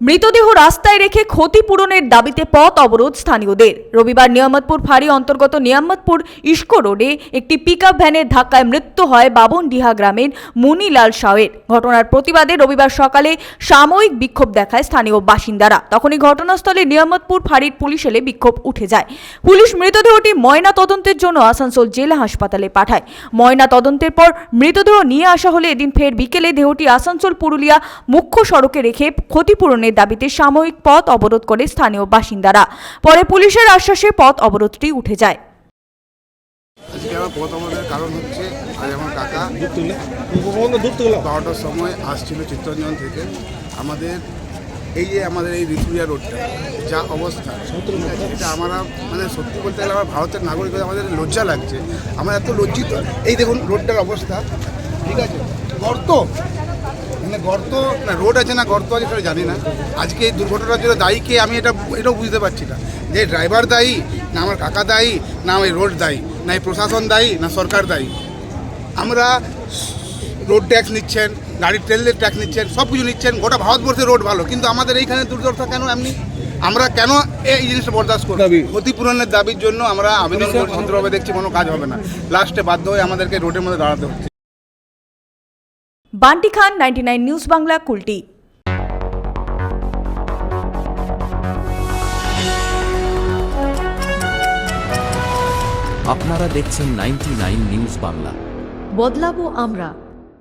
মৃতদেহ রাস্তায় রেখে ক্ষতিপূরণের দাবিতে পথ অবরোধ স্থানীয়দের। রবিবার নিয়ামতপুর ফাঁড়ি অন্তর্গত নিয়ামতপুর ইস্কো রোডে একটি পিকআপ ভ্যানের ধাক্কায় মৃত্যু হয় বাবনডিহা গ্রামের মুনিলাল শাহের ঘটনার প্রতিবাদে রবিবার সকালে সাময়িক বিক্ষোভ দেখায় স্থানীয় বাসিন্দারা। তখনই ঘটনাস্থলে নিয়ামতপুর ফাঁড়ির পুলিশ এলে বিক্ষোভ উঠে যায়। পুলিশ মৃতদেহটি ময়না তদন্তের জন্য আসানসোল জেলা হাসপাতালে পাঠায়। ময়না তদন্তের পর মৃতদেহ নিয়ে আসা হলে এদিন ফের বিকেলে দেহটি আসানসোল পুরুলিয়া মুখ্য সড়কে রেখে ক্ষতিপূরণের দাবিতে সাময়িক পথ অবরোধ করে স্থানীয় বাসিন্দারা। পরে পুলিশের আশ্বাসে পথ অবরোধটি উঠে যায়। আজকে আমার পথ অবরোধের কারণ হচ্ছে আজ আমার কাকা বারোটার সময় আসছিল চিত্তরঞ্জন থেকে। আমাদের এই যে আমাদের এই ঋতুরিয়া রোডটা যা অবস্থা এটা আমরা মানে সত্যি বলতে গেলে আমার ভারতের নাগরিক আমাদের লজ্জা লাগছে। আমরা এত লজ্জিত। এই দেখুন রোডটার অবস্থা ঠিক আছে? গর্ত। মানে গর্ত না রোড আছে না গর্ত আছে সেটা জানি না। আজকে এই দুর্ঘটনার জন্য দায়ী কে আমি এটা এটাও বুঝতে পারছি না। যে ড্রাইভার দায়ী না আমার কাকা দায়ী না আমার রোড দায়ী না এই প্রশাসন দায়ী না সরকার দায়ী। আমরা রোড ট্যাক্স নিচ্ছেন গাড়ির তেলের ট্যাক্স নিচ্ছেন সব কিছু নিচ্ছেন গোটা ভারতবর্ষে রোড ভালো। কিন্তু আমাদের এইখানে দুর্দশা কেন এমনি? আমরা কেন এই জিনিসটা বরদাস্ত করব। ক্ষতিপূরণের দাবির জন্য আমরা আবেদন ভদ্রভাবে দেখছি কোনো কাজ হবে না। লাস্টে বাধ্য হয়ে আমাদেরকে রোডের মধ্যে দাঁড়াতে হচ্ছে। Bunty Khan ninety news Bangla Kulti. আপনারা দেখছেন নাইনটি নিউজ বাংলা। বদলাবো আমরা।